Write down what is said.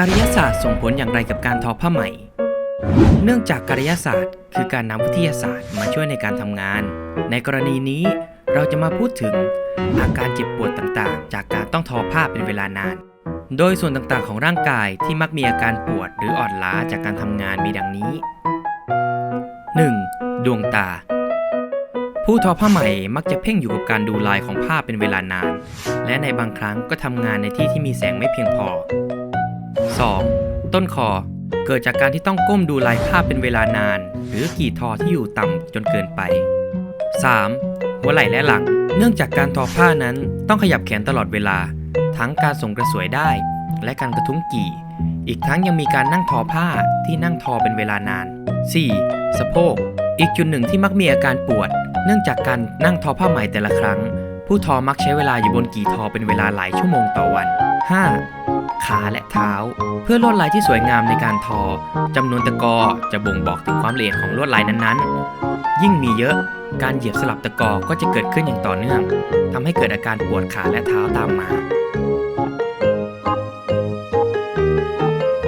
การยศาสตร์ส่งผลอย่างไรกับการทอผ้าไหม เนื่องจากการยศาสตร์ คือการนำวิทยาศาสตร์มาช่วยในการทำงาน ในกรณีนี้เราจะมาพูดถึงอาการเจ็บปวดต่างๆ จากการต้องทอผ้าเป็นเวลานาน โดยส่วนต่างๆ ของร่างกายที่มักมีอาการปวดหรืออ่อนล้าจากการทำงานมีดังนี้ 1. ดวงตา ผู้ทอผ้าไหม่มักจะเพ่งอยู่กับการดูลายของผ้าเป็นเวลานาน และในบางครั้งก็ทำงานในที่ที่มีแสงไม่เพียงพอ 2. ต้นคอ เกิดจากการที่ต้องก้มดูลายผ้าเป็นเวลานาน หรือกี่ทอที่อยู่ต่ำจนเกินไป 3. หัวไหล่และหลัง เนื่องจากการทอผ้านั้นต้องขยับแขนตลอดเวลา ทั้งการส่งกระสวยได้ และการกระทุ้งกี่ อีกทั้งยังมีการนั่งทอผ้าที่นั่งทอเป็นเวลานาน 4. สะโพก อีกจุดหนึ่งที่มักมีอาการปวด เนื่องจากการนั่งทอผ้าไหม่แต่ละครั้ง ผู้ทอมักใช้เวลาอยู่บนกี่ทอเป็นเวลาหลายชั่วโมงต่อวัน 5. ขาและเท้า เพื่อลวดลายที่สวยงามในการทอจำนวนตะกอจะบ่งบอกถึงความละเอียดของลวดลายนั้นๆ ยิ่งมีเยอะการเหยียบสลับตะกอก็จะเกิดขึ้นอย่างต่อเนื่องทำให้เกิดอาการปวดขาและเท้าตามมา